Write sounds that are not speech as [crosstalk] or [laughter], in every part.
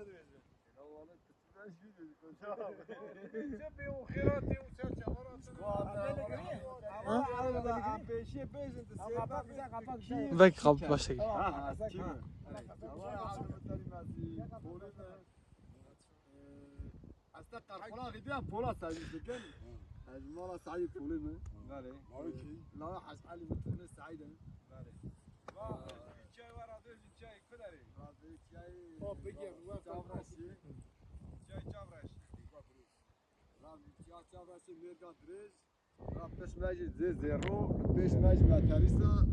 التلفزيون هو أنا كنت نشوف سبي وخيراتي وسيرتي وراسي ذاك قب باش استقر فراغي ديال فولاس هذه الزكان هذه المرة سعيد فولينا لا لا حاس علي من تونس سعيدة لا لا Rab beş mecid ze zero. Beş mecid matarisa.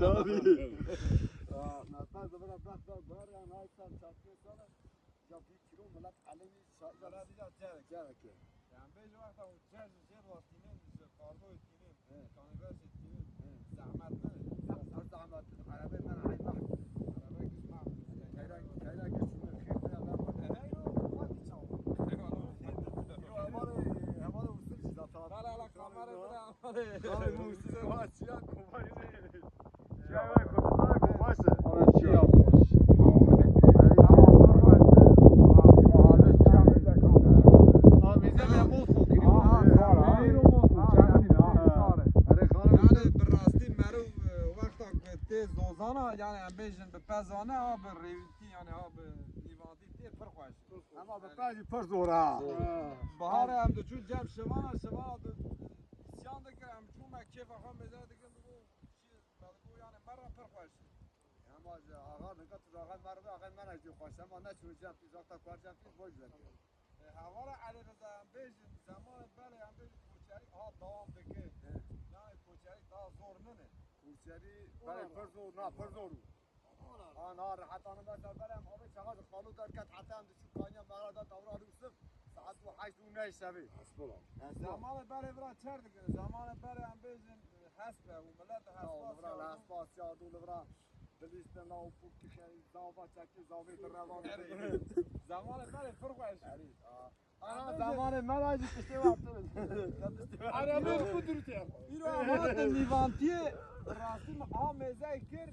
Tabii. Aa, nafaz bana bak bak var ya naysan çatıyor sana. Ya bir kilo millet alemi hadi çare çare ki. Yani beş vakta o çay rastinin bize kargo ettiğinin. Kanivers ettiğinin. Zahmet ne? Sen zahmet arabe ben ay bak. Araba gitmem. Kayra kayra geçsin khir ya ben bak. Yo amare amare usul zaten. Hala hala kamera bırak. Abi bu usul var دانا یعنی ام بیشن به پزانه ها به ریویتی یعنی ها به نیواندی تی پر خوش اما به پزی پر دوره. بهاره هم دو چون جب شما شوانا دو سیان دکر هم چون مکیف هم بزر دکه بگو چیز بلگو یعنی مرا پر خوش اما آقا نگاه تو آقا مرد آقا من از جو خوش اما نه چون جب پیز آقا کار جب پیز بوش بکر حوالا علی رزا هم بیشن زمان بله هم بیشن کوچری ها دوام دکه سری برای آره. پر زور نه پر زورو آنا آره. راحتان آره، مثلا برم همه چقدر خالو در کت حتی هم دشو کانیا مرادا تورا روسف ساعت و حیث و نیش سوی زمان برای برا چرد کنه زمان بره هم بیزن حسبه و ملت حسباس برا حسباس یا دول برا بلیست ناو پوکی خیلی زاوا چکی زاوی در روان زمان بره فرقش آنا زمان من آجی کشتی وقت [laughs] [laughs] آره من خود رو تیم. ایرو آمات نیوانتیه amatın nivantiye rastım a meze kir.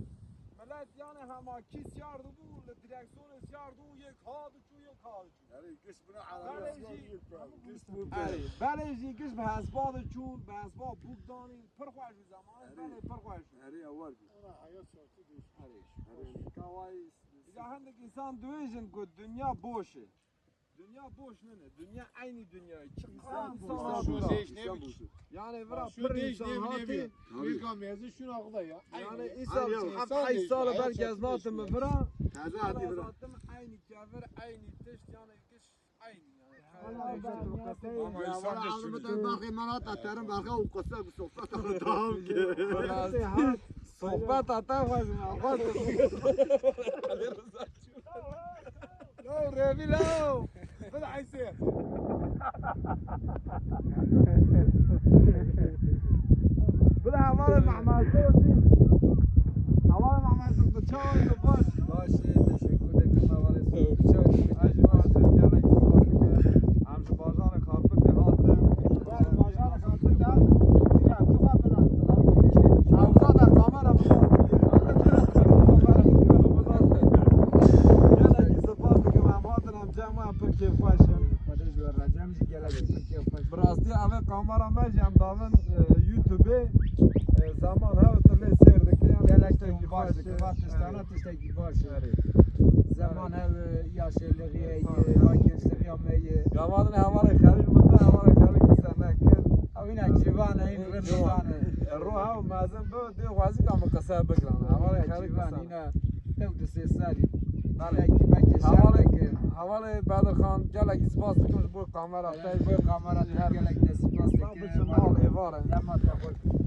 Millet yani hema kis yardı bu, direksiyon yardı bu, yek hadı çu yek hadı çu. Yani kış bunu Belêjî Kış bu Eri, belêjî giş bi hesba de çû, bi hesba bûk danî, pir xweş bi zamanê belê pir xweş. Eri awar. Eri kavay. Ya hendik insan duyejin ku dünya boş e. Dünya boş nene, dünya aynı dünya. Çıkan insan burada. değiş ne bu? Yani pir değiş insan hati. bileyim. Amerika mezi şunu akla ya. Yani insan ya, hep insan ay salı ben çok gezmatım mı vira. Taze hadi bırak. Zaten aynı kavir, aynı teş yani kış aynı yani. Ama insan da ağzımda şunu. bakayım manat atarım barka o kosa bu sofra tamam tamam ki. Sohbet ata var Biraz diye ave kamera mecem davın YouTube'e e, zaman havtırlı seyirdik. Yani Zaman ev yaşlılığı, vakinsliği yapmayı. Gavanın havalı karil mutlu havalı karil kısa Avina civan in rıdvanı. [laughs] Ruha mazın bu diyor vazi kamı kısa bıkran. Havalı karil Civan kısa. ina tevdi sesali. Belki belki Havalı şarkı. اول بدر خان جلگ سپاس کنش بوی قامرات بوی قامرات هر جلگ سپاس کنش بوی قامرات